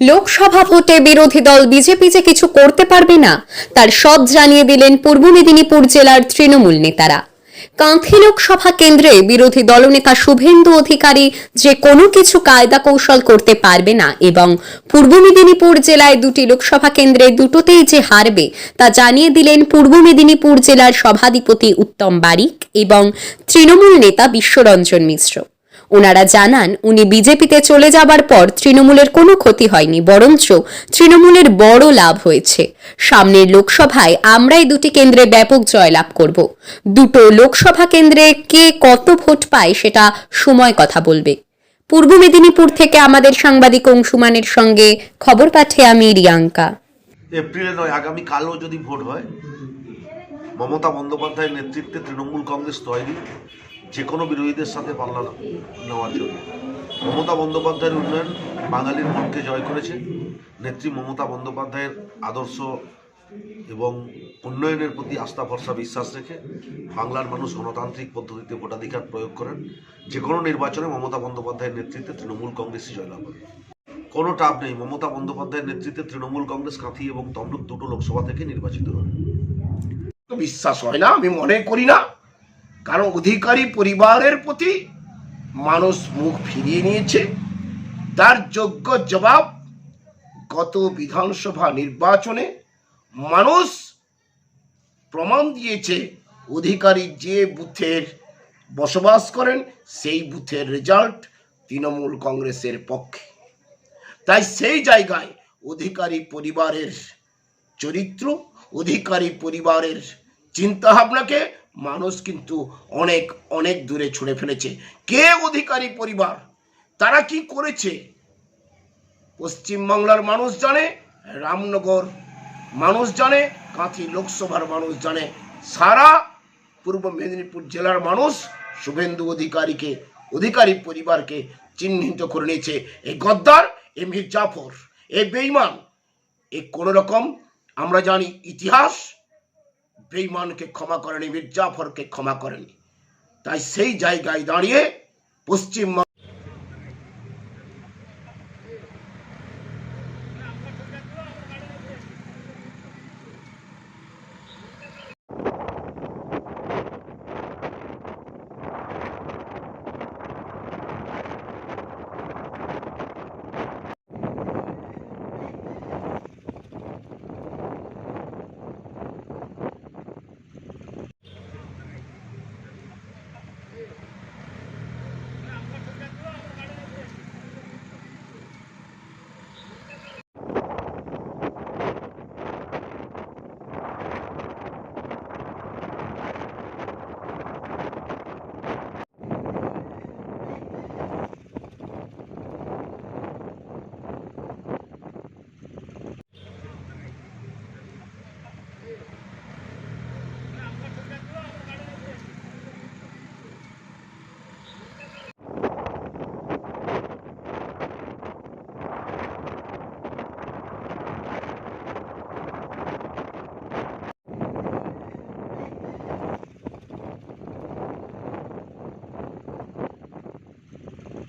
লোকসভা ভোটে বিরোধী দল বিজেপি যে কিছু করতে পারবে না, তার সব জানিয়ে দিলেন পূর্ব মেদিনীপুর জেলার তৃণমূল নেতারা। কাঁথি লোকসভা কেন্দ্রে বিরোধী দলনেতা শুভেন্দু অধিকারী যে কোনো কিছু কায়দা কৌশল করতে পারবে না এবং পূর্ব মেদিনীপুর জেলায় দুটি লোকসভা কেন্দ্রে দুটোতেই যে হারবে, তা জানিয়ে দিলেন পূর্ব মেদিনীপুর জেলার সভাধিপতি উত্তম বারিক এবং তৃণমূল নেতা বিশ্বরঞ্জন মিশ্র। ওনারা জানান, উনি বিজেপিতে চলে যাবার পর তৃণমূলের কোনো ক্ষতি হয়নি, বরঞ্চ তৃণমূলের বড় লাভ হয়েছে। সামনের লোকসভায় আমরাই দুটি কেন্দ্রে ব্যাপক জয়লাভ করব। দুটো লোকসভা কেন্দ্রে কে কত ভোট পায় সেটা সময় কথা বলবে। পূর্ব মেদিনীপুর থেকে আমাদের সাংবাদিক অংশুমানের সঙ্গে খবর পাঠে আমি রিয়াঙ্কা। এপ্রিলে নয়, আগামী কালও যদি ভোট হয়, মমতা বন্দ্যোপাধ্যায়ের নেতৃত্বে তৃণমূল কংগ্রেস তৈরি। যে কোনো বিরোধীদের সাথে পাল্লা নেওয়ার জন্য। মমতা বন্দ্যোপাধ্যায়ের উন্নয়ন বাঙালির মনকে জয় করেছে। নেত্রী মমতা বন্দ্যোপাধ্যায়ের আদর্শ এবং উন্নয়নের প্রতি আস্থা, ভরসা, বিশ্বাস রেখে বাংলার মানুষ গণতান্ত্রিক পদ্ধতিতে ভোটাধিকার প্রয়োগ করেন। যে কোনো নির্বাচনে মমতা বন্দ্যোপাধ্যায়ের নেতৃত্বে তৃণমূল কংগ্রেসই জয়লাভ করে কোনো টাপ নেই। মমতা বন্দ্যোপাধ্যায়ের নেতৃত্বে তৃণমূল কংগ্রেস কাঁথি এবং তমলুক দুটো লোকসভা থেকে নির্বাচিত হবে বিশ্বাস হয় না, আমি মনে করি না। কারণ অধিকারী পরিবারের প্রতি মানুষ মুখ ফিরিয়ে নিয়েছে। তার যোগ্য জবাব গত বিধানসভা নির্বাচনে মানুষ প্রমাণ দিয়েছে, অধিকারী যে বুথের বসবাস করেন, সেই বুথের রেজাল্ট তৃণমূল কংগ্রেসের পক্ষে। তাই সেই জায়গায় অধিকারী পরিবারের চরিত্র, অধিকারী পরিবারের চিন্তাভাবনাকে মানুষ কিন্তু অনেক অনেক দূরে ছুঁড়ে ফেলেছে। কে অধিকারী পরিবার? তারা কি করেছে? পশ্চিমবাংলার মানুষ জানে, রামনগর মানুষ জানে, কাঁথি লোকসভার মানুষ জানে। সারা পূর্ব মেদিনীপুর জেলার মানুষ শুভেন্দু অধিকারীকে, অধিকারী পরিবারকে চিহ্নিত করে নিয়েছে। এই গদ্দার, এ মীর জাফর এ বেইমান এ কোন রকম আমরা জানি, ইতিহাস বেইমানকে ক্ষমা করেনি মির্জাফরকে জাফরকে ক্ষমা করেনি। তাই সেই জায়গায় দাঁড়িয়ে পশ্চিম